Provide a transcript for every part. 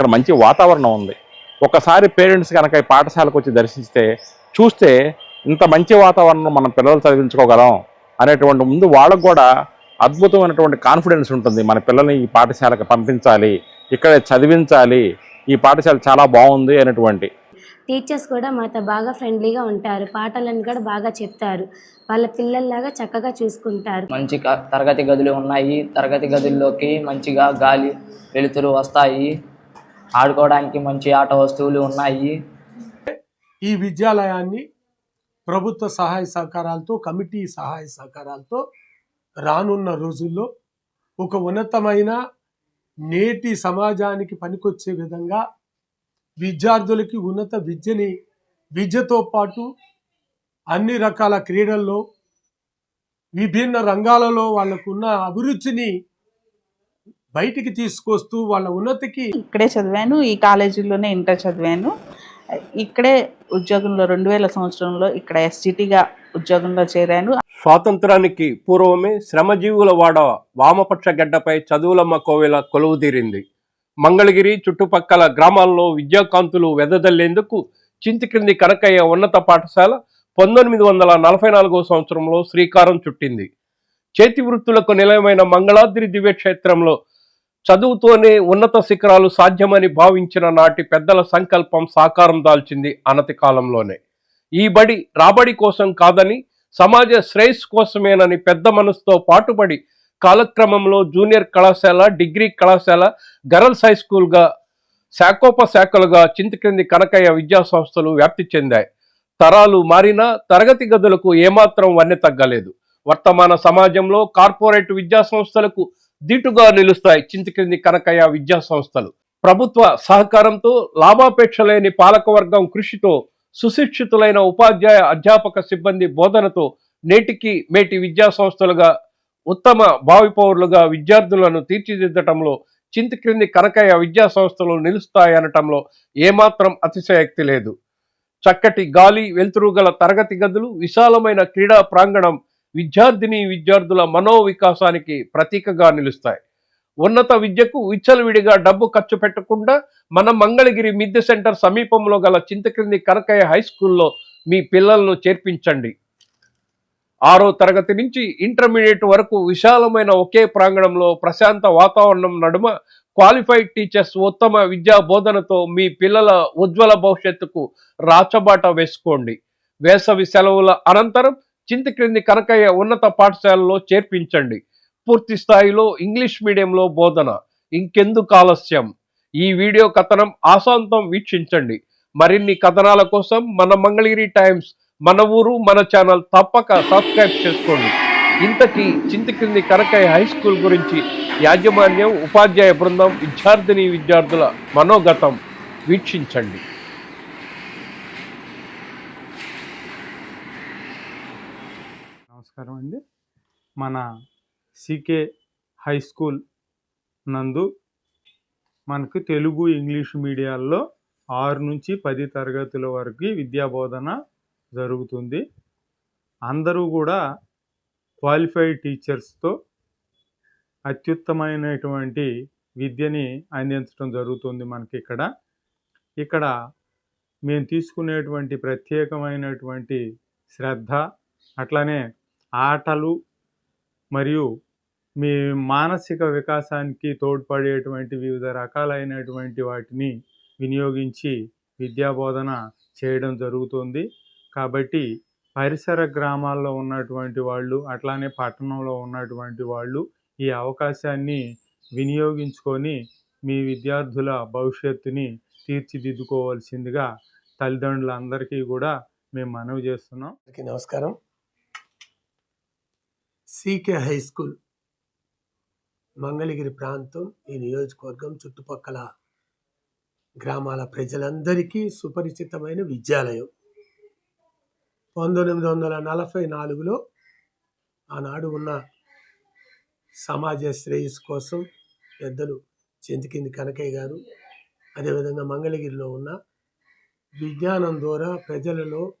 ఇక్కడ మంచి వాతావరణం ఉంది. ఒకసారి పేరెంట్స్ కనుక ఈ పాఠశాలకు వచ్చి దర్శిస్తే చూస్తే ఇంత మంచి వాతావరణం మన పిల్లలు చదివించుకోగలం అనేటువంటి ముందు వాళ్ళకు కూడా అద్భుతమైనటువంటి కాన్ఫిడెన్స్ ఉంటుంది. మన పిల్లల్ని ఈ పాఠశాలకు పంపించాలి ఇక్కడ చదివించాలి ఈ పాఠశాల చాలా బాగుంది అనేటువంటి. టీచర్స్ కూడా మాతో బాగా ఫ్రెండ్లీగా ఉంటారు. పాటలను కూడా బాగా చెప్తారు. వాళ్ళ పిల్లల్లాగా చక్కగా చూసుకుంటారు. మంచి తరగతి గదులు ఉన్నాయి. తరగతి గదుల్లోకి మంచిగా గాలి వెలుతురు వస్తాయి. ఆడుకోవడానికి మంచి ఆట వస్తువులు ఉన్నాయి. ఈ విద్యాలయాన్ని ప్రభుత్వ సహాయ సహకారాలతో కమిటీ సహాయ సహకారాలతో రానున్న రోజుల్లో ఒక ఉన్నతమైన నేటి సమాజానికి పనికొచ్చే విధంగా విద్యార్థులకి ఉన్నత విద్యని విద్యతో పాటు అన్ని రకాల క్రీడల్లో విభిన్న రంగాలలో వాళ్ళకున్న అభిరుచిని బయటికి తీసుకొస్తూ వాళ్ళ ఉన్నతికి ఇక్కడే చదివాను ఈ కాలేజీలోనే ఇంటర్ చదివాను. ఇక్కడే ఉద్యోగంలో రెండు వేల సంవత్సరంలో ఇక్కడ ఎస్జిటిగా ఉద్యోగంలో చేరాను. స్వాతంత్రానికి పూర్వమే శ్రమజీవుల వాడ వామపక్ష గడ్డపై చదువులమ్మ కోవెల కొలువుదీరింది మంగళగిరి చుట్టుపక్కల గ్రామాల్లో విద్యాకాంతులు వెదజల్లేందుకు చింతిక్రింది కనకయ్య ఉన్నత పాఠశాల పంతొమ్మిది వందల నలభై నాలుగో సంవత్సరంలో శ్రీకారం చుట్టింది. చేతి వృత్తులకు నిలయమైన మంగళాద్రి దివ్యక్షేత్రంలో చదువుతోనే ఉన్నత శిఖరాలు సాధ్యమని భావించిన నాటి పెద్దల సంకల్పం సాకారం దాల్చింది అనతి కాలంలోనే. ఈ బడి రాబడి కోసం కాదని సమాజ శ్రేయస్సు కోసమేనని పెద్ద మనసుతో పాటుపడి కాలక్రమంలో జూనియర్ కళాశాల డిగ్రీ కళాశాల గర్ల్స్ హై స్కూల్గా శాఖోపశాఖలుగా చింతకింది కనకయ్య విద్యా సంస్థలు వ్యాప్తి చెందాయి. తరాలు మారినా తరగతి గదులకు ఏమాత్రం వన్నె తగ్గలేదు. వర్తమాన సమాజంలో కార్పొరేట్ విద్యా సంస్థలకు దీటుగా నిలుస్తాయి చింతక్రింది కనకయ్య విద్యా సంస్థలు ప్రభుత్వ సహకారంతో లాభాపేక్ష లేని పాలకవర్గం కృషితో సుశిక్షితులైన ఉపాధ్యాయ అధ్యాపక సిబ్బంది బోధనతో నేటికి మేటి విద్యా సంస్థలుగా ఉత్తమ భావి పౌరులుగా విద్యార్థులను తీర్చిదిద్దటంలో చింతక్రింది కనకయ్య విద్యా సంస్థలు నిలుస్తాయనటంలో ఏమాత్రం అతిశయక్తి లేదు. చక్కటి గాలి వెలుతురు గల తరగతి గదులు విశాలమైన క్రీడా ప్రాంగణం విద్యార్థిని విద్యార్థుల మనోవికాసానికి ప్రతీకగా నిలుస్తాయి. ఉన్నత విద్యకు విచ్చలవిడిగా డబ్బు ఖర్చు పెట్టకుండా మన మంగళగిరి మిద్దె సెంటర్ సమీపంలో గల చింతక్రింది కనకయ్య హై స్కూల్లో మీ పిల్లలను చేర్పించండి. ఆరో తరగతి నుంచి ఇంటర్మీడియట్ వరకు విశాలమైన ఒకే ప్రాంగణంలో ప్రశాంత వాతావరణం నడుమ క్వాలిఫైడ్ టీచర్స్ ఉత్తమ విద్యా బోధనతో మీ పిల్లల ఉజ్వల భవిష్యత్తుకు రాచబాట వేసుకోండి. వేసవి సెలవుల అనంతరం చింతక్రింది కనకయ్య ఉన్నత పాఠశాలలో చేర్పించండి. పూర్తి స్థాయిలో ఇంగ్లీష్ మీడియంలో బోధన. ఇంకెందుకు ఆలస్యం? ఈ వీడియో కథనం ఆశాంతం వీక్షించండి. మరిన్ని కథనాల కోసం మన మంగళగిరి టైమ్స్ మన ఊరు మన ఛానల్ తప్పక సబ్స్క్రైబ్ చేసుకోండి. ఇంతకీ చింతకింది కనకయ్య హై స్కూల్ గురించి యాజమాన్యం ఉపాధ్యాయ బృందం విద్యార్థిని విద్యార్థుల మనోగతం వీక్షించండి నమస్కారం అండి మన సికే హై స్కూల్ నందు మనకు తెలుగు ఇంగ్లీష్ మీడియాల్లో ఆరు నుంచి పది తరగతుల వరకు విద్యా బోధన జరుగుతుంది. అందరూ కూడా క్వాలిఫైడ్ టీచర్స్తో అత్యుత్తమైనటువంటి విద్యని అందించడం జరుగుతుంది మనకి ఇక్కడ ఇక్కడ మేము తీసుకునేటువంటి ప్రత్యేకమైనటువంటి శ్రద్ధ అట్లానే ఆటలు మరియు మీ మానసిక వికాసానికి తోడ్పడేటువంటి వివిధ రకాలైనటువంటి వాటిని వినియోగించి విద్యాబోధన చేయడం జరుగుతుంది. కాబట్టి పరిసర గ్రామాల్లో ఉన్నటువంటి వాళ్ళు అట్లానే పట్టణంలో ఉన్నటువంటి వాళ్ళు ఈ అవకాశాన్ని వినియోగించుకొని మీ విద్యార్థుల భవిష్యత్తుని తీర్చిదిద్దుకోవాల్సిందిగా తల్లిదండ్రులందరికీ కూడా మేము మనవి చేస్తున్నాం. నమస్కారం. సీకే హై స్కూల్ మంగళగిరి ప్రాంతం ఈ నియోజకవర్గం చుట్టుపక్కల గ్రామాల ప్రజలందరికీ సుపరిచితమైన విద్యాలయం. పంతొమ్మిది వందల నలభై నాలుగులో ఆనాడు ఉన్న సమాజ శ్రేయస్సు కోసం పెద్దలు చెంతికింది కనకయ్య గారు. అదేవిధంగా మంగళగిరిలో ఉన్న విజ్ఞానం ద్వారా ప్రజలలో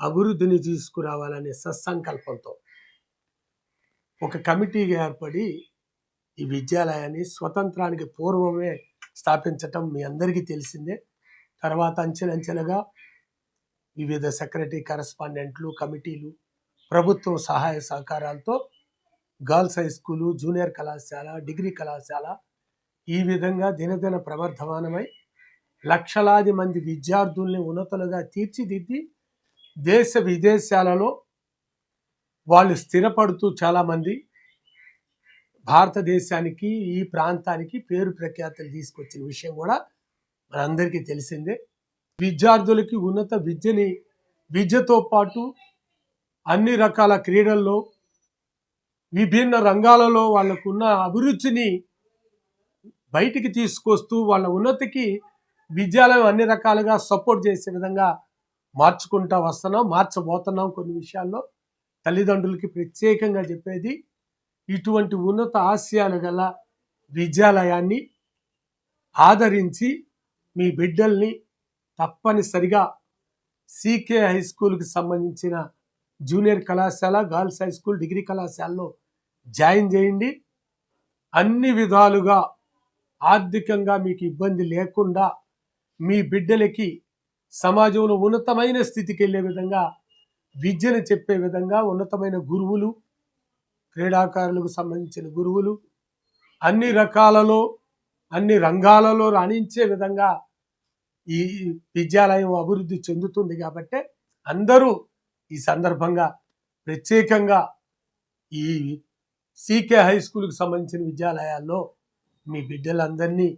అభివృద్ధిని తీసుకురావాలనే సత్సంకల్పంతో ఒక కమిటీగా ఏర్పడి ఈ విద్యాలయాన్ని స్వతంత్రానికి పూర్వమే స్థాపించటం మీ అందరికీ తెలిసిందే. తర్వాత అంచెలంచెలుగా వివిధ సెక్రటరీ కరస్పాండెంట్లు కమిటీలు ప్రభుత్వం సహాయ సహకారాలతో గర్ల్స్ హై స్కూలు జూనియర్ కళాశాల డిగ్రీ కళాశాల ఈ విధంగా దినదిన ప్రవర్ధమానమై లక్షలాది మంది విద్యార్థుల్ని ఉన్నతులుగా తీర్చిదిద్ది దేశ విదేశాలలో వాళ్ళు స్థిరపడుతూ చాలామంది భారతదేశానికి ఈ ప్రాంతానికి పేరు ప్రఖ్యాతలు తీసుకొచ్చిన విషయం కూడా మనందరికీ తెలిసిందే. విద్యార్థులకి ఉన్నత విద్యని విద్యతో పాటు అన్ని రకాల క్రీడల్లో విభిన్న రంగాలలో వాళ్ళకున్న అభిరుచిని బయటికి తీసుకొస్తూ వాళ్ళ ఉన్నతికి విద్యాలయం అన్ని రకాలుగా సపోర్ట్ చేసే విధంగా మార్చుకుంటా వస్తున్నాం మార్చబోతున్నాం కొన్ని విషయాల్లో. తల్లిదండ్రులకి ప్రత్యేకంగా చెప్పేది ఇటువంటి ఉన్నత ఆశయాలు గల విద్యాలయాన్ని ఆదరించి మీ బిడ్డల్ని తప్పనిసరిగా సీకే హై స్కూల్కి సంబంధించిన జూనియర్ కళాశాల గర్ల్స్ హై స్కూల్ డిగ్రీ కళాశాలలో జాయిన్ చేయండి. అన్ని విధాలుగా ఆర్థికంగా మీకు ఇబ్బంది లేకుండా మీ బిడ్డలకి సమాజంలో ఉన్నతమైన స్థితికి వెళ్ళే విధంగా విద్యను చెప్పే విధంగా ఉన్నతమైన గురువులు క్రీడాకారులకు సంబంధించిన గురువులు అన్ని రకాలలో అన్ని రంగాలలో రాణించే విధంగా ఈ విద్యాలయం అభివృద్ధి చెందుతుంది కాబట్టి అందరూ ఈ సందర్భంగా ప్రత్యేకంగా ఈ సీకే హై స్కూల్కి సంబంధించిన విద్యాలయాల్లో మీ బిడ్డలందరినీ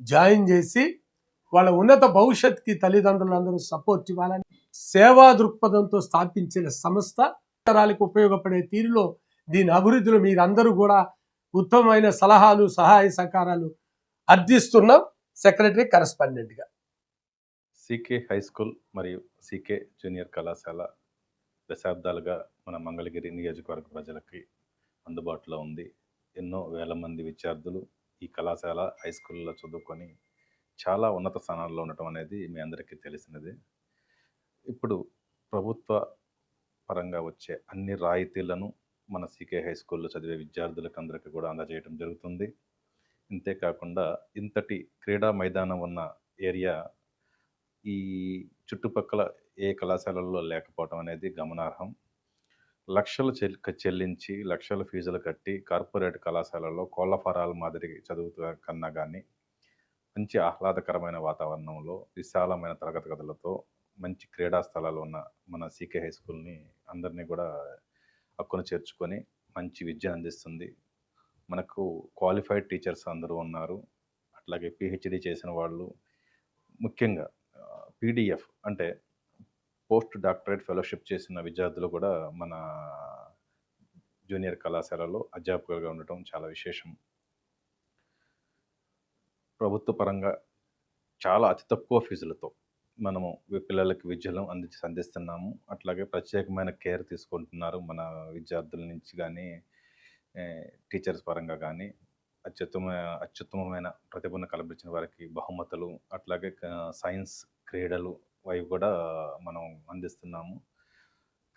జాయిన్ చేసి వాళ్ళ ఉన్నత భవిష్యత్తుకి తల్లిదండ్రులందరూ సపోర్ట్ ఇవ్వాలని సేవా దృక్పథంతో స్థాపించిన సంస్థ తరాలకు ఉపయోగపడే తీరులో దీని అభివృద్ధిలో మీరందరూ కూడా ఉత్తమమైన సలహాలు సహాయ సహకారాలు అర్థిస్తున్నాం. సెక్రటరీ కరస్పాండెంట్గా. సీకే హై స్కూల్ మరియు సీకే జూనియర్ కళాశాల దశాబ్దాలుగా మన మంగళగిరి నియోజకవర్గ ప్రజలకి అందుబాటులో ఉంది. ఎన్నో వేల మంది విద్యార్థులు ఈ కళాశాల హై స్కూల్లో చదువుకొని చాలా ఉన్నత స్థానాల్లో ఉండటం అనేది మీ అందరికీ తెలిసినదే. ఇప్పుడు ప్రభుత్వ పరంగా వచ్చే అన్ని రాయితీలను మన సీకే హై స్కూల్లో చదివే విద్యార్థులకు అందరికీ కూడా అందజేయడం జరుగుతుంది. ఇంతేకాకుండా ఇంతటి క్రీడా మైదానం ఉన్న ఏరియా ఈ చుట్టుపక్కల ఏ కళాశాలల్లో లేకపోవడం అనేది గమనార్హం. లక్షలు చెల్లించి లక్షల ఫీజులు కట్టి కార్పొరేట్ కళాశాలలో కోళ్ళ ఫారాల మాదిరి చదువుతున్న కన్నా కానీ మంచి ఆహ్లాదకరమైన వాతావరణంలో విశాలమైన తరగతి గదులతో మంచి క్రీడా స్థలాలు ఉన్న మన సీకే హై స్కూల్ని అందరినీ కూడా అక్కున చేర్చుకొని మంచి విద్యను అందిస్తుంది. మనకు క్వాలిఫైడ్ టీచర్స్ అందరూ ఉన్నారు. అట్లాగే పిహెచ్డి చేసిన వాళ్ళు ముఖ్యంగా పీడిఎఫ్ అంటే పోస్ట్ డాక్టరేట్ ఫెలోషిప్ చేసిన విద్యార్థులు కూడా మన జూనియర్ కళాశాలలో అధ్యాపకులుగా ఉండటం చాలా విశేషం. ప్రభుత్వ పరంగా చాలా అతి తక్కువ ఫీజులతో మనము పిల్లలకి విద్యను అంది అందిస్తున్నాము. అట్లాగే ప్రత్యేకమైన కేర్ తీసుకుంటున్నారు మన విద్యార్థుల నుంచి కానీ టీచర్స్ పరంగా కానీ అత్యుత్తమ అత్యుత్తమమైన ప్రతిభను కల్పించిన వారికి బహుమతులు అట్లాగే సైన్స్ క్రీడలు అవి కూడా మనం అందిస్తున్నాము.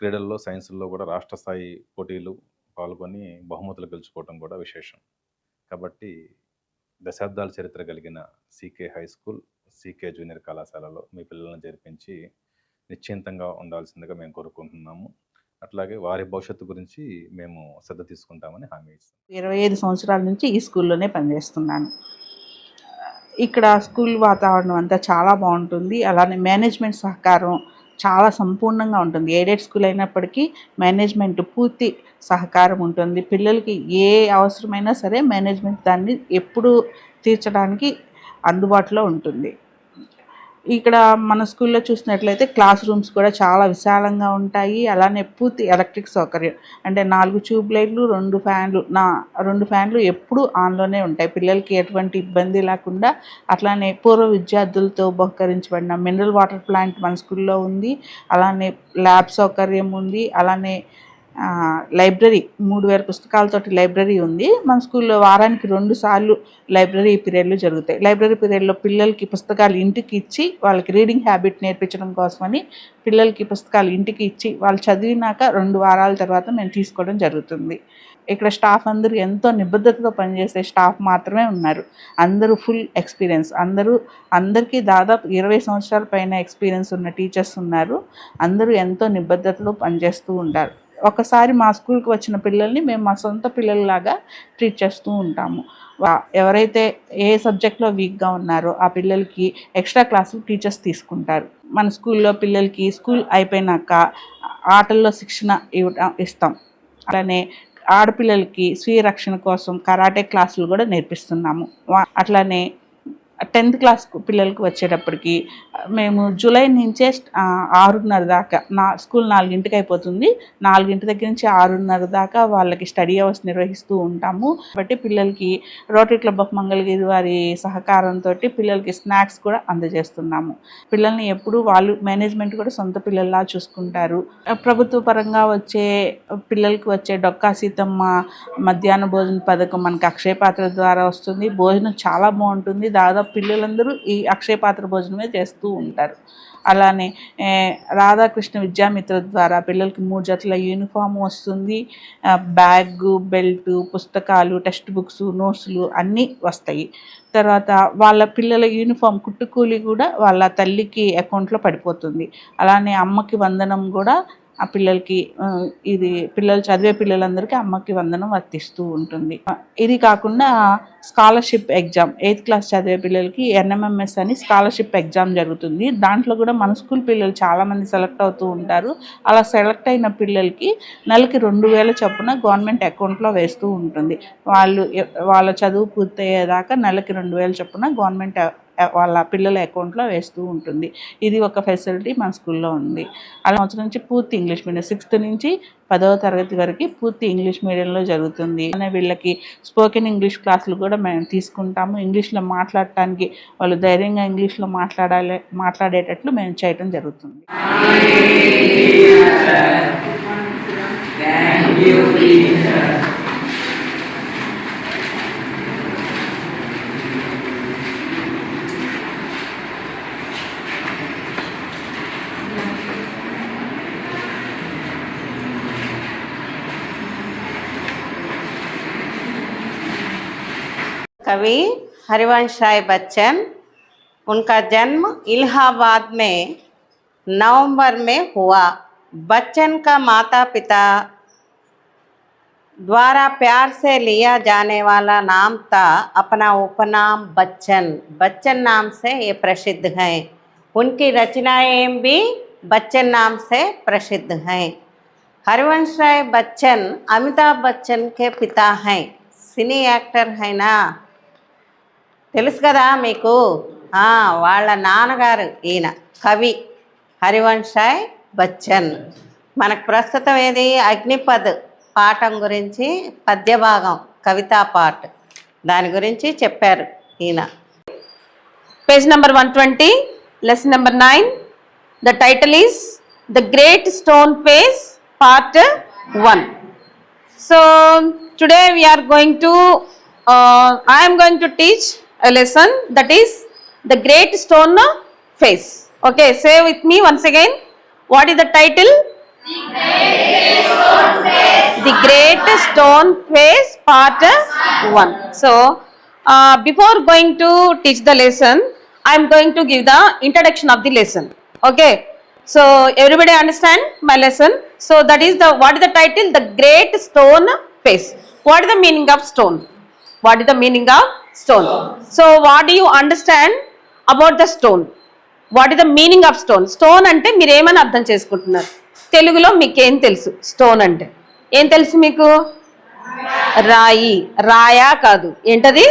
క్రీడల్లో సైన్స్లో కూడా రాష్ట్ర స్థాయి పోటీలు పాల్గొని బహుమతులు గెలుచుకోవడం కూడా విశేషం. కాబట్టి దశాబ్దాల చరిత్ర కలిగిన CK high school CK junior కళాశాలలో మీ పిల్లలను జరిపించి నిశ్చింతంగా ఉండాల్సిందిగా మేము కోరుకుంటున్నాము. అట్లాగే వారి భవిష్యత్తు గురించి మేము శ్రద్ధ తీసుకుంటామని హామీ ఇస్తాం ఇరవై ఐదు సంవత్సరాల నుంచి ఈ స్కూల్లోనే పనిచేస్తున్నాను. ఇక్కడ స్కూల్ వాతావరణం అంతా చాలా బాగుంటుంది. అలానే మేనేజ్మెంట్ సహకారం చాలా సంపూర్ణంగా ఉంటుంది. ఎయిడెడ్ స్కూల్ అయినప్పటికీ మేనేజ్మెంట్ పూర్తి సహకారం ఉంటుంది. పిల్లలకి ఏ అవసరమైనా సరే మేనేజ్మెంట్ దాన్ని ఎప్పుడు తీర్చడానికి అందుబాటులో ఉంటుంది. ఇక్కడ మన స్కూల్లో చూసినట్లయితే క్లాస్ రూమ్స్ కూడా చాలా విశాలంగా ఉంటాయి. అలానే పూర్తి ఎలక్ట్రిక్ సౌకర్యం. అంటే నాలుగు ట్యూబ్ లైట్లు రెండు ఫ్యాన్లు నా రెండు ఫ్యాన్లు ఎప్పుడూ ఆన్లోనే ఉంటాయి. పిల్లలకి ఎటువంటి ఇబ్బంది లేకుండా అట్లానే పూర్వ విద్యార్థులతో బహుకరించబడిన మినరల్ వాటర్ ప్లాంట్ మన స్కూల్లో ఉంది. అలానే ల్యాబ్ సౌకర్యం ఉంది. అలానే లైబ్రరీ మూడు వేల పుస్తకాలతోటి లైబ్రరీ ఉంది. మన స్కూల్లో వారానికి రెండు సార్లు లైబ్రరీ పీరియడ్లు జరుగుతాయి. లైబ్రరీ పీరియడ్లో పిల్లలకి పుస్తకాలు ఇంటికి ఇచ్చి వాళ్ళకి రీడింగ్ హ్యాబిట్ నేర్పించడం కోసమని పిల్లలకి పుస్తకాలు ఇంటికి ఇచ్చి వాళ్ళు చదివినాక రెండు వారాల తర్వాత మేము తీసుకోవడం జరుగుతుంది. ఇక్కడ స్టాఫ్ అందరూ ఎంతో నిబద్ధతతో పనిచేసే స్టాఫ్ మాత్రమే ఉన్నారు. అందరూ ఫుల్ ఎక్స్పీరియన్స్. అందరూ అందరికీ దాదాపు ఇరవై సంవత్సరాల పైన ఎక్స్పీరియన్స్ ఉన్న టీచర్స్ ఉన్నారు. అందరూ ఎంతో నిబద్ధతతో పనిచేస్తూ ఉంటారు ఒకసారి మా స్కూల్కి వచ్చిన పిల్లల్ని మేము మా సొంత పిల్లల్లాగా ట్రీట్ చేస్తూ ఉంటాము. వా- ఎవరైతే ఏ సబ్జెక్ట్లో వీక్గా ఉన్నారో ఆ పిల్లలకి ఎక్స్ట్రా క్లాసులు టీచర్స్ తీసుకుంటారు. మన స్కూల్లో పిల్లలకి స్కూల్ అయిపోయినాక ఆటల్లో శిక్షణ ఇవ్వటం ఇస్తాం. అలానే ఆడపిల్లలకి స్వీయ రక్షణ కోసం కరాటే క్లాసులు కూడా నేర్పిస్తున్నాము. అట్లానే టెన్త్ క్లాస్ పిల్లలకి వచ్చేటప్పటికి మేము జూలై నుంచే ఆరున్నర దాకా నా స్కూల్ నాలుగింటికి అయిపోతుంది. నాలుగింటి దగ్గర నుంచి ఆరున్నర దాకా వాళ్ళకి స్టడీ అవర్స్ నిర్వహిస్తూ ఉంటాము. కాబట్టి పిల్లలకి రోటరీ క్లబ్ ఆఫ్ మంగళగిరి వారి సహకారంతో పిల్లలకి స్నాక్స్ కూడా అందజేస్తున్నాము. పిల్లల్ని ఎప్పుడు వాళ్ళు మేనేజ్మెంట్ కూడా సొంత పిల్లల్లా చూసుకుంటారు. ప్రభుత్వ పరంగా వచ్చే పిల్లలకి వచ్చే డొక్కా సీతమ్మ మధ్యాహ్న భోజన పథకం మనకి అక్షయ పాత్ర ద్వారా వస్తుంది. భోజనం చాలా బాగుంటుంది. దాదాపు పిల్లలందరూ ఈ అక్షయ పాత్ర భోజనమే చేస్తూ ఉంటారు. అలానే రాధాకృష్ణ విద్యామిత్ర ద్వారా పిల్లలకి మూడు జతల యూనిఫామ్ వస్తుంది. బ్యాగ్ బెల్ట్ పుస్తకాలు టెక్స్ట్ బుక్స్ నోట్స్లు అన్నీ వస్తాయి. తర్వాత వాళ్ళ పిల్లల యూనిఫామ్ కుట్టుకూలి కూడా వాళ్ళ తల్లికి అకౌంట్లో పడిపోతుంది. అలానే అమ్మకి వందనం కూడా ఆ పిల్లలకి ఇది పిల్లలు చదివే పిల్లలందరికీ అమ్మకి వందనం వర్తిస్తూ ఉంటుంది. ఇది కాకుండా స్కాలర్షిప్ ఎగ్జామ్ ఎయిత్ క్లాస్ చదివే పిల్లలకి ఎన్ఎంఎంఎస్ అని స్కాలర్షిప్ ఎగ్జామ్ జరుగుతుంది. దాంట్లో కూడా మన స్కూల్ పిల్లలు చాలామంది సెలెక్ట్ అవుతూ ఉంటారు. అలా సెలెక్ట్ అయిన పిల్లలకి నెలకి రెండు వేల చొప్పున గవర్నమెంట్ అకౌంట్లో వేస్తూ ఉంటుంది. వాళ్ళు వాళ్ళ చదువు పూర్తయ్యేదాకా నెలకి రెండు వేల చొప్పున గవర్నమెంట్ వాళ్ళ పిల్లల అకౌంట్లో వేస్తూ ఉంటుంది. ఇది ఒక ఫెసిలిటీ మన స్కూల్లో ఉంది. అలా సంవత్సరం నుంచి పూర్తి ఇంగ్లీష్ మీడియం సిక్స్త్ నుంచి పదవ తరగతి వరకు పూర్తి ఇంగ్లీష్ మీడియంలో జరుగుతుంది. అనే వీళ్ళకి స్పోకెన్ ఇంగ్లీష్ క్లాసులు కూడా మేము తీసుకుంటాము. ఇంగ్లీష్లో మాట్లాడటానికి వాళ్ళు ధైర్యంగా ఇంగ్లీష్లో మాట్లాడాలి మాట్లాడేటట్లు మేము చేయటం జరుగుతుంది. कवि हरिवंश राय बच्चन, उनका जन्म इलाहाबाद में नवंबर में हुआ। बच्चन का माता पिता द्वारा प्यार से लिया जाने वाला नाम था अपना उपनाम बच्चन। बच्चन नाम से ये प्रसिद्ध हैं। उनकी रचनाएँ भी बच्चन नाम से प्रसिद्ध हैं। हरिवंश राय बच्चन, अमिताभ बच्चन के पिता हैं। सिनी एक्टर है ना? తెలుసు కదా మీకు? వాళ్ళ నాన్నగారు ఈయన కవి హరివంశాయ్ బచ్చన్. మనకు ప్రస్తుతం ఏది? అగ్నిపద్ పాఠం గురించి పద్యభాగం కవితా పాట్ దాని గురించి చెప్పారు ఈయన. Page number one twenty lesson number nine the title is the great stone face part one so today we're going to I'm going to teach a lesson that is the great stone face. Okay say with me once again. What is the title? The great stone face part 1 so uh, before going to teach the lesson i am going to give the introduction of the lesson. Okay so everybody understand my lesson? So that is the what is the title? The great stone face. What is the meaning of stone what is the meaning of stone so what do you understand about the stone what is the meaning of stone? Stone అంటే మీరు ఏమని అర్థం చేసుకుంటున్నారు? తెలుగులో మీకు ఏం తెలుసు? Stone అంటే. ఏం తెలుసు మీకు? రాయి. రాయా కాదు. ఏంటది?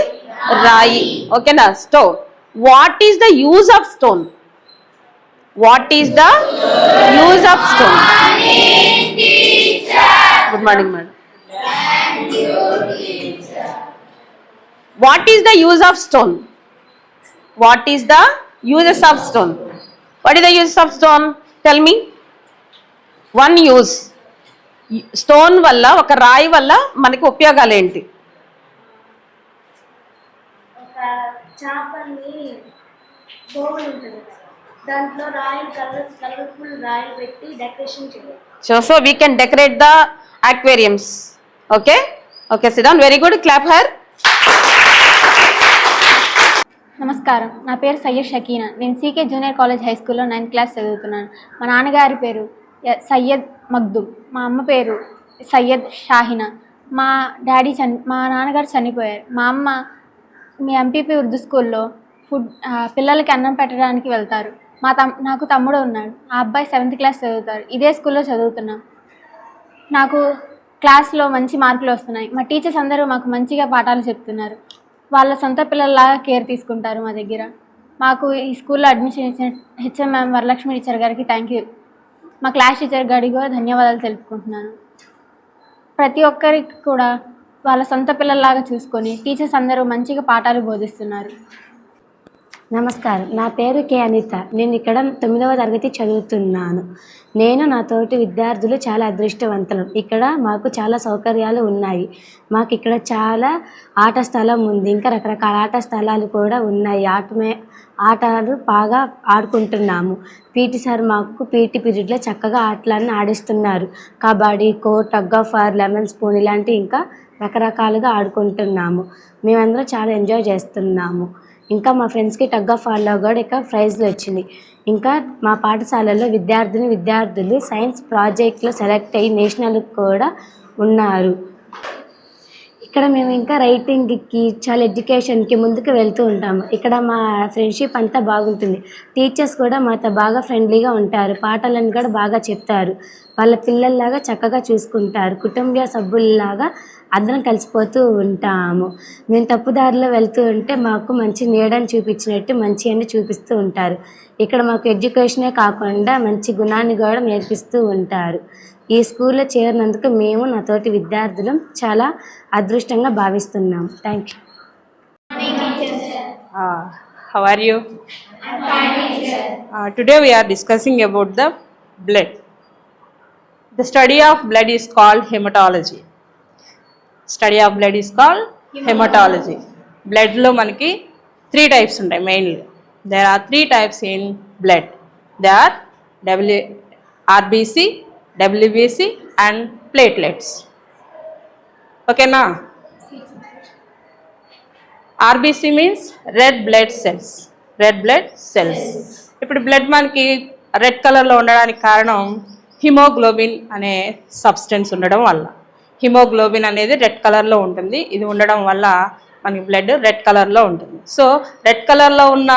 రాయి. ఓకేనా? Stone what is the use of stone? What is the use of stone? Good morning madam. What is the use of stone what is the uses of stone what is the uses of stone tell me one use stone వల్ల ఒక రాయి వల్ల మనకి ఉపయోగాలు ఏంటి? దాంట్లో colour colourful పెట్టి decoration చేయాలి. So so we can decorate the aquariums. Okay sit down. Very good. Clap her. నమస్కారం. నా పేరు సయ్యద్ షకీనా. నేను సీకే జూనియర్ కాలేజ్ హై స్కూల్లో నైన్త్ క్లాస్ చదువుతున్నాను. మా నాన్నగారి పేరు సయ్యద్ మగ్దుమ్ మా అమ్మ పేరు సయ్యద్ షాహినా. మా డాడీ చని మా నాన్నగారు చనిపోయారు. మా అమ్మ మీ ఎంపీపీ ఉర్దూ స్కూల్లో ఫుడ్ పిల్లలకి అన్నం పెట్టడానికి వెళ్తారు. మా తమ్ నాకు తమ్ముడు ఉన్నాడు. ఆ అబ్బాయి సెవెంత్ క్లాస్ చదువుతారు. ఇదే స్కూల్లో చదువుతున్నాం. నాకు క్లాస్లో మంచి మార్కులు వస్తున్నాయి. మా టీచర్స్ అందరూ మాకు మంచిగా పాఠాలు చెప్తున్నారు. వాళ్ళ సొంత పిల్లల్లాగా కేర్ తీసుకుంటారు మా దగ్గర. మాకు ఈ స్కూల్లో అడ్మిషన్ ఇచ్చిన హెచ్ఎం మ్యామ్ వరలక్ష్మి టీచర్ గారికి థ్యాంక్ యూ మా క్లాస్ టీచర్ గారికి కూడా ధన్యవాదాలు తెలుపుకుంటున్నాను. ప్రతి ఒక్కరికి కూడా వాళ్ళ సొంత పిల్లల్లాగా చూసుకొని టీచర్స్ అందరూ మంచిగా పాఠాలు బోధిస్తున్నారు. నమస్కారం. నా పేరు కే అనిత. నేను ఇక్కడ తొమ్మిదవ తరగతి చదువుతున్నాను. నేను నా తోటి విద్యార్థులు చాలా అదృష్టవంతులు. ఇక్కడ మాకు చాలా సౌకర్యాలు ఉన్నాయి. మాకు ఇక్కడ చాలా ఆట స్థలం ఉంది. ఇంకా రకరకాల ఆట స్థలాలు కూడా ఉన్నాయి. ఆటమే ఆటలు బాగా ఆడుకుంటున్నాము. పీటీ సార్ మాకు పీటీ పీరియడ్లో చక్కగా ఆటలన్నీ ఆడిస్తున్నారు. Kabaddi kho tug of war lemon spoon ఇలాంటివి ఇంకా రకరకాలుగా ఆడుకుంటున్నాము. మేమందరం చాలా ఎంజాయ్ చేస్తున్నాము. ఇంకా మా ఫ్రెండ్స్కి టగ్ ఆఫ్ వార్లో కూడా ఇక్కడ ప్రైజ్లు వచ్చింది ఇంకా మా పాఠశాలలో విద్యార్థిని విద్యార్థులు సైన్స్ ప్రాజెక్ట్లో సెలెక్ట్ అయ్యి నేషనల్ కూడా ఉన్నారు. ఇక్కడ మేము ఇంకా రైటింగ్కి చాలా ఎడ్యుకేషన్కి ముందుకు వెళ్తూ ఉంటాము. ఇక్కడ మా ఫ్రెండ్షిప్ అంతా బాగుంటుంది. టీచర్స్ కూడా మాతో బాగా ఫ్రెండ్లీగా ఉంటారు. పాటలను కూడా బాగా చెప్తారు. వాళ్ళ పిల్లల్లాగా చక్కగా చూసుకుంటారు. కుటుంబ సభ్యుల్లాగా అందరం కలిసిపోతూ ఉంటాము. మేము తప్పుదారిలో వెళ్తూ ఉంటే మాకు మంచి నీడని చూపించినట్టు మంచి అని చూపిస్తూ ఉంటారు. ఇక్కడ మాకు ఎడ్యుకేషనే కాకుండా మంచి గుణాన్ని కూడా నేర్పిస్తూ ఉంటారు. ఈ స్కూల్లో చేరినందుకు మేము నాతోటి విద్యార్థులు చాలా అదృష్టంగా భావిస్తున్నాం. Thank you today we're discussing about the blood the study of blood is called haematology study of blood is called haematology బ్లడ్లో మనకి త్రీ టైప్స్ ఉంటాయి mainly there are three types in blood they are W RBC WBC and platelets ఓకేనా RBC means red blood cells red blood cells ఇప్పుడు blood మనకి red కలర్లో ఉండడానికి కారణం haemoglobin అనే సబ్స్టెన్స్ ఉండడం వల్ల. హిమోగ్లోబిన్ అనేది రెడ్ కలర్లో ఉంటుంది. ఇది ఉండడం వల్ల మనకి బ్లడ్ రెడ్ కలర్లో ఉంటుంది. సో రెడ్ కలర్లో ఉన్న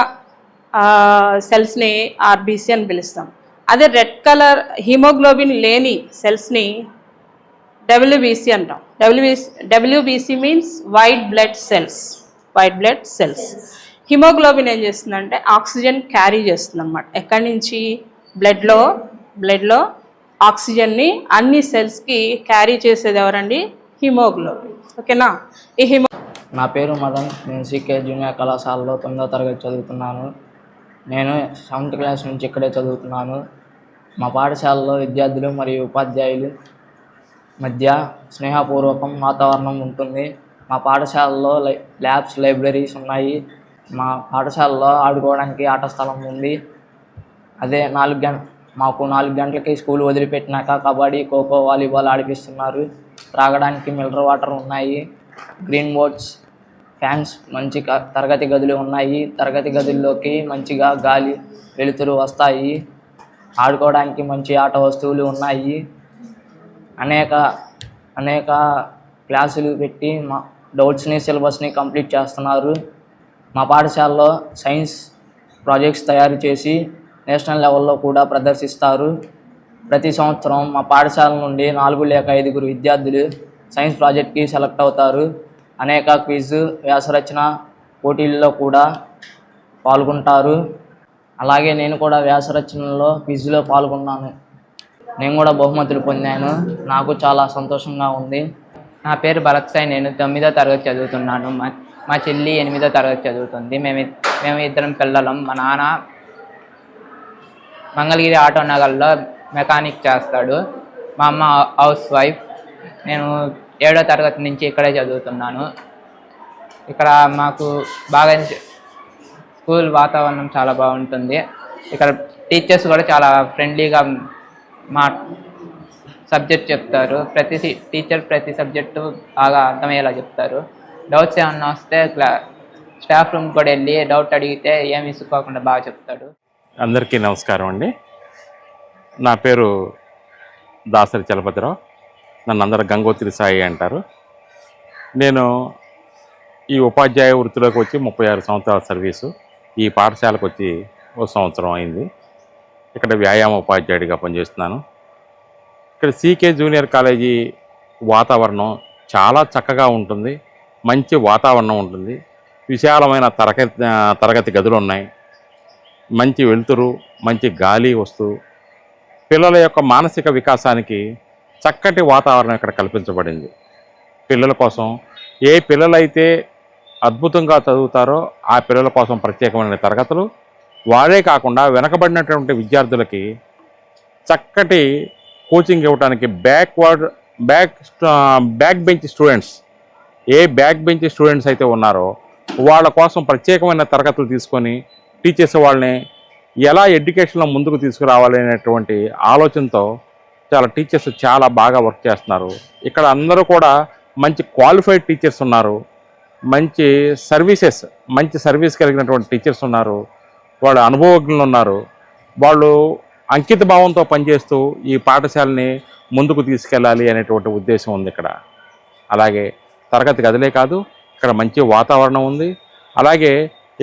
సెల్స్ని ఆర్బీసీ అని పిలుస్తాం. అదే రెడ్ కలర్ హిమోగ్లోబిన్ లేని సెల్స్ని డబ్ల్యూబీసీ అంటాం. WBC WBC means white blood cells white blood cells haemoglobin ఏం చేస్తుందంటే ఆక్సిజన్ క్యారీ చేస్తుంది అనమాట ఎక్కడి నుంచి? బ్లడ్లో. బ్లడ్లో ఆక్సిజన్ని అన్ని సెల్స్కి క్యారీ చేసేది ఎవరండి? హిమోగ్లోబిన్. ఓకేనా? ఈ హిమో నా పేరు మదన్. నేను సీకే జూనియర్ కళాశాలలో తొమ్మిదో తరగతి చదువుతున్నాను. నేను సెవెంత్ క్లాస్ నుంచి ఇక్కడే చదువుతున్నాను. మా పాఠశాలలో విద్యార్థులు మరియు ఉపాధ్యాయులు మధ్య స్నేహపూర్వకం వాతావరణం ఉంటుంది. మా పాఠశాలలో లై ల్యాబ్స్ లైబ్రరీస్ ఉన్నాయి. మా పాఠశాలలో ఆడుకోవడానికి ఆట స్థలం ఉంది. అదే నాలుగు గంట మాకు నాలుగు గంటలకి స్కూల్ వదిలిపెట్టినాక కబడ్డీ ఖోఖో వాలీబాల్ ఆడిపిస్తున్నారు. త్రాగడానికి మినరల్ వాటర్ ఉన్నాయి. గ్రీన్ బోర్డ్స్ ఫ్యాన్స్ మంచి తరగతి గదులు ఉన్నాయి. తరగతి గదుల్లోకి మంచిగా గాలి వెలుతురు వస్తాయి. ఆడుకోవడానికి మంచి ఆట వస్తువులు ఉన్నాయి. అనేక అనేక క్లాసులు పెట్టి మా డౌట్స్ని సిలబస్ని కంప్లీట్ చేస్తున్నారు. మా పాఠశాలలో సైన్స్ ప్రాజెక్ట్స్ తయారు చేసి నేషనల్ లెవెల్లో కూడా ప్రదర్శిస్తారు. ప్రతి సంవత్సరం మా పాఠశాల నుండి నాలుగు లేక ఐదుగురు విద్యార్థులు సైన్స్ ప్రాజెక్ట్కి సెలెక్ట్ అవుతారు. అనేక క్విజ్ వ్యాసరచన పోటీల్లో కూడా పాల్గొంటారు. అలాగే నేను కూడా వ్యాసరచనలో క్విజ్లో పాల్గొన్నాను. నేను కూడా బహుమతులు పొందాను. నాకు చాలా సంతోషంగా ఉంది. నా పేరు భరత్ సాయి నేను తొమ్మిదో తరగతి చదువుతున్నాను. మా మా చెల్లి ఎనిమిదో తరగతి చదువుతుంది. మేము మేము ఇద్దరం పిల్లలం. మా నాన్న మంగళగిరి ఆటో నగర్లో మెకానిక్ చేస్తాడు. మా అమ్మ హౌస్ వైఫ్. నేను ఏడో తరగతి నుంచి ఇక్కడే చదువుతున్నాను. ఇక్కడ మాకు బాగా స్కూల్ వాతావరణం చాలా బాగుంటుంది. ఇక్కడ టీచర్స్ కూడా చాలా ఫ్రెండ్లీగా మా సబ్జెక్ట్ చెప్తారు. ప్రతి టీచర్ ప్రతి సబ్జెక్టు బాగా అర్థమయ్యేలా చెప్తారు. డౌట్స్ ఏమన్నా వస్తే క్లా స్టాఫ్ రూమ్ కూడా వెళ్ళి డౌట్ అడిగితే ఏమి ఇసుకోకుండా బాగా చెప్తాడు. అందరికీ నమస్కారం అండి. నా పేరు దాసరి చలపతిరావు. నన్ను అందరు గంగోత్రి సాయి అంటారు. నేను ఈ ఉపాధ్యాయ వృత్తిలోకి వచ్చి ముప్పై ఆరు సంవత్సరాల సర్వీసు. ఈ పాఠశాలకు వచ్చి ఒక సంవత్సరం అయింది. ఇక్కడ వ్యాయామ ఉపాధ్యాయుడిగా పనిచేస్తున్నాను. ఇక్కడ సీకే జూనియర్ కాలేజీ వాతావరణం చాలా చక్కగా ఉంటుంది. మంచి వాతావరణం ఉంటుంది. విశాలమైన తరగతి తరగతి గదులు ఉన్నాయి. మంచి వెలుతురు మంచి గాలి వస్తూ పిల్లల యొక్క మానసిక వికాసానికి చక్కటి వాతావరణం ఇక్కడ కల్పించబడింది. పిల్లల కోసం ఏ పిల్లలైతే అద్భుతంగా చదువుతారో ఆ పిల్లల కోసం ప్రత్యేకమైన తరగతులు. వారే కాకుండా వెనకబడినటువంటి విద్యార్థులకి చక్కటి కోచింగ్ ఇవ్వడానికి backward back back bench students ఏ బ్యాక్ బెంచ్ స్టూడెంట్స్ అయితే ఉన్నారో వాళ్ళ కోసం ప్రత్యేకమైన తరగతులు తీసుకొని టీచర్స్ వాళ్ళని ఎలా ఎడ్యుకేషన్లో ముందుకు తీసుకురావాలి అనేటువంటి ఆలోచనతో చాలా టీచర్స్ చాలా బాగా వర్క్ చేస్తున్నారు. ఇక్కడ అందరూ కూడా మంచి క్వాలిఫైడ్ టీచర్స్ ఉన్నారు. మంచి సర్వీసెస్ మంచి సర్వీస్ కలిగినటువంటి టీచర్స్ ఉన్నారు. వాళ్ళు అనుభవజ్ఞులు ఉన్నారు. వాళ్ళు అంకిత భావంతో పనిచేస్తూ ఈ పాఠశాలని ముందుకు తీసుకెళ్ళాలి అనేటువంటి ఉద్దేశం ఉంది ఇక్కడ. అలాగే తరగతి గదిలే కాదు ఇక్కడ మంచి వాతావరణం ఉంది. అలాగే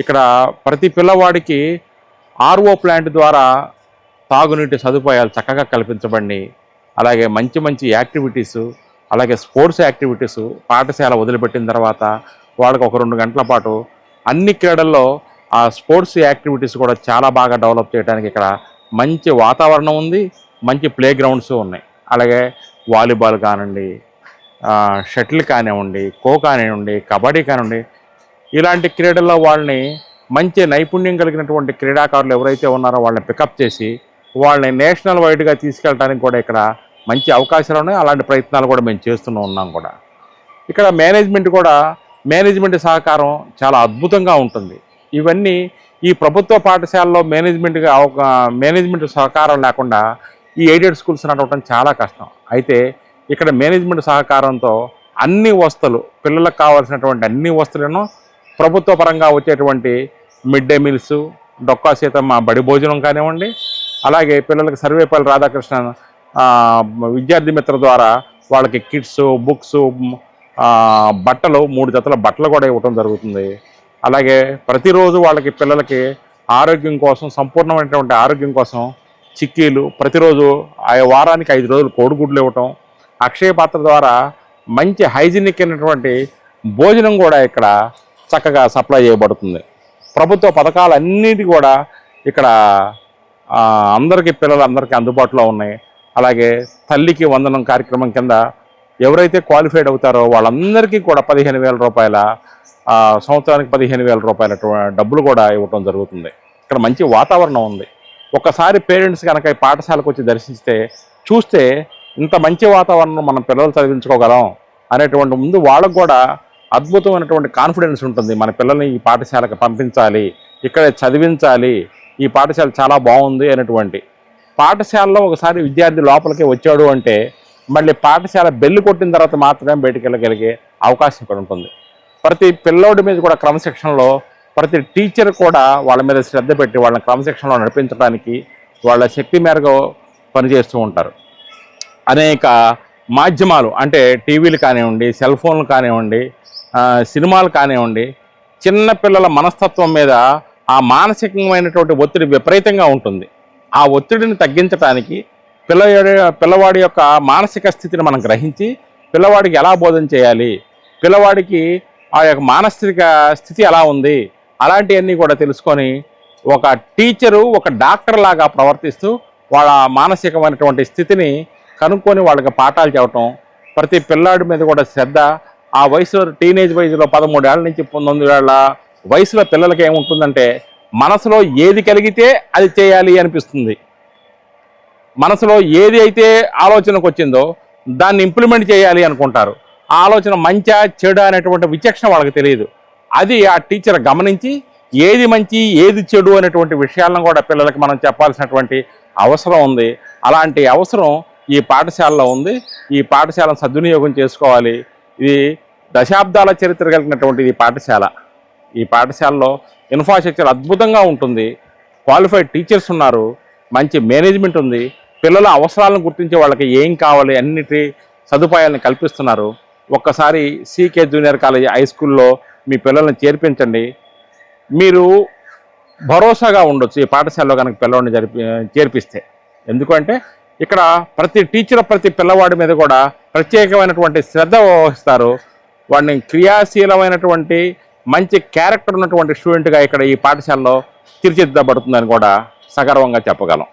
ఇక్కడ ప్రతి పిల్లవాడికి ఆర్ఓ ప్లాంట్ ద్వారా తాగునీటి సదుపాయాలు చక్కగా కల్పించబడి అలాగే మంచి మంచి యాక్టివిటీసు అలాగే స్పోర్ట్స్ యాక్టివిటీసు పాఠశాల వదిలిపెట్టిన తర్వాత వాళ్ళకి ఒక రెండు గంటల పాటు అన్ని క్రీడల్లో ఆ స్పోర్ట్స్ యాక్టివిటీస్ కూడా చాలా బాగా డెవలప్ చేయడానికి ఇక్కడ మంచి వాతావరణం ఉంది మంచి ప్లే గ్రౌండ్స్ ఉన్నాయి. అలాగే వాలీబాల్ కానివ్వండి షటిల్ కానివ్వండి ఖో కానివ్వండి కబడ్డీ కానివ్వండి ఇలాంటి క్రీడల్లో వాళ్ళని మంచి నైపుణ్యం కలిగినటువంటి క్రీడాకారులు ఎవరైతే ఉన్నారో వాళ్ళని పికప్ చేసి వాళ్ళని నేషనల్ వైడ్గా తీసుకెళ్ళడానికి కూడా ఇక్కడ మంచి అవకాశాలు ఉన్నాయి. అలాంటి ప్రయత్నాలు కూడా మేము చేస్తూనే ఉన్నాం కూడా. ఇక్కడ మేనేజ్మెంట్ కూడా మేనేజ్మెంట్ సహకారం చాలా అద్భుతంగా ఉంటుంది. ఇవన్నీ ఈ ప్రభుత్వ పాఠశాలలో మేనేజ్మెంట్గా మేనేజ్మెంట్ సహకారం లేకుండా ఈ ఎయిడెడ్ స్కూల్స్ నడవటం చాలా కష్టం. అయితే ఇక్కడ మేనేజ్మెంట్ సహకారంతో అన్ని వస్తువులు పిల్లలకు కావాల్సినటువంటి అన్ని వస్తువులను ప్రభుత్వ పరంగా వచ్చేటువంటి mid day meals Dokka Seethamma బడి భోజనం కానివ్వండి అలాగే పిల్లలకు సర్వేపల్లి రాధాకృష్ణ విద్యార్థి మిత్ర ద్వారా వాళ్ళకి కిట్స్ బుక్స్ బట్టలు మూడు జతల బట్టలు కూడా ఇవ్వటం జరుగుతుంది. అలాగే ప్రతిరోజు వాళ్ళకి పిల్లలకి ఆరోగ్యం కోసం సంపూర్ణమైనటువంటి ఆరోగ్యం కోసం చిక్కీలు ప్రతిరోజు ఆ వారానికి ఐదు రోజులు కోడిగుడ్లు ఇవ్వటం అక్షయ పాత్ర ద్వారా మంచి హైజీనిక్ అయినటువంటి భోజనం కూడా ఇక్కడ చక్కగా సప్లై చేయబడుతుంది. ప్రభుత్వ పథకాలన్నిటి కూడా ఇక్కడ అందరికీ పిల్లలందరికీ అందుబాటులో ఉన్నాయి. అలాగే తల్లికి వందనం కార్యక్రమం కింద ఎవరైతే క్వాలిఫైడ్ అవుతారో వాళ్ళందరికీ కూడా పదిహేను వేల రూపాయల సంవత్సరానికి పదిహేను వేల రూపాయల డబ్బులు కూడా ఇవ్వటం జరుగుతుంది. ఇక్కడ మంచి వాతావరణం ఉంది. ఒకసారి పేరెంట్స్ కనుక ఈ పాఠశాలకు వచ్చి దర్శిస్తే చూస్తే ఇంత మంచి వాతావరణం మనం పిల్లలు చదివించుకోగలం అనేటువంటి ముందు వాళ్ళకు కూడా అద్భుతమైనటువంటి కాన్ఫిడెన్స్ ఉంటుంది. మన పిల్లల్ని ఈ పాఠశాలకు పంపించాలి ఇక్కడే చదివించాలి ఈ పాఠశాల చాలా బాగుంది అనేటువంటి. పాఠశాలలో ఒకసారి విద్యార్థి లోపలికి వచ్చాడు అంటే మళ్ళీ పాఠశాల బెల్లు కొట్టిన తర్వాత మాత్రమే బయటికి వెళ్ళగలిగే అవకాశం ఇక్కడ ఉంటుంది. ప్రతి పిల్లోడి మీద కూడా క్రమశిక్షణలో ప్రతి టీచర్ కూడా వాళ్ళ మీద శ్రద్ధ పెట్టి వాళ్ళని క్రమశిక్షణలో నడిపించడానికి వాళ్ళ శక్తి మేరకు పనిచేస్తూ ఉంటారు. అనేక మాధ్యమాలు అంటే టీవీలు కానివ్వండి సెల్ ఫోన్లు కానివ్వండి సినిమాలు కానివ్వండి చిన్న పిల్లల మనస్తత్వం మీద ఆ మానసికమైనటువంటి ఒత్తిడి విపరీతంగా ఉంటుంది. ఆ ఒత్తిడిని తగ్గించడానికి పిల్లవాడి పిల్లవాడి యొక్క మానసిక స్థితిని మనం గ్రహించి పిల్లవాడికి ఎలా బోధన చేయాలి పిల్లవాడికి ఆ యొక్క మానసిక స్థితి ఎలా ఉంది అలాంటివన్నీ కూడా తెలుసుకొని ఒక టీచరు ఒక డాక్టర్ లాగా ప్రవర్తిస్తూ వాళ్ళ మానసికమైనటువంటి స్థితిని కనుక్కొని వాళ్ళకి పాఠాలు చెప్పటం ప్రతి పిల్లాడి మీద కూడా శ్రద్ధ ఆ వయసులో టీనేజ్ వయసులో పదమూడేళ్ళ నుంచి పంతొమ్మిదేళ్ళ వయసులో పిల్లలకి ఏముంటుందంటే మనసులో ఏది కలిగితే అది చేయాలి అనిపిస్తుంది. మనసులో ఏది అయితే ఆలోచనకు వచ్చిందో దాన్ని ఇంప్లిమెంట్ చేయాలి అనుకుంటారు. ఆ ఆలోచన మంచా చెడు అనేటువంటి విచక్షణ వాళ్ళకి తెలియదు. అది ఆ టీచర్ గమనించి ఏది మంచి ఏది చెడు అనేటువంటి విషయాలను కూడా పిల్లలకి మనం చెప్పాల్సినటువంటి అవసరం ఉంది. అలాంటి అవసరం ఈ పాఠశాలలో ఉంది. ఈ పాఠశాలను సద్వినియోగం చేసుకోవాలి. ఇది దశాబ్దాల చరిత్ర కలిగినటువంటి ఈ పాఠశాల. ఈ పాఠశాలలో ఇన్ఫ్రాస్ట్రక్చర్ అద్భుతంగా ఉంటుంది. క్వాలిఫైడ్ టీచర్స్ ఉన్నారు. మంచి మేనేజ్మెంట్ ఉంది. పిల్లల అవసరాలను గుర్తించి వాళ్ళకి ఏం కావాలి అన్నిటి సదుపాయాలను కల్పిస్తున్నారు. ఒక్కసారి సీకే జూనియర్ కాలేజ్ హై స్కూల్లో మీ పిల్లల్ని చేర్పించండి. మీరు భరోసాగా ఉండొచ్చు ఈ పాఠశాలలో కనుక పిల్లవాడిని జరిపి చేర్పిస్తే. ఎందుకంటే ఇక్కడ ప్రతి టీచర్ ప్రతి పిల్లవాడి మీద కూడా ప్రత్యేకమైనటువంటి శ్రద్ధ వహిస్తారు. వాడిని క్రియాశీలమైనటువంటి మంచి క్యారెక్టర్ ఉన్నటువంటి స్టూడెంట్గా ఇక్కడ ఈ పాఠశాలలో తీర్చిదిద్దబడుతుందని కూడా సగర్వంగా చెప్పగలం.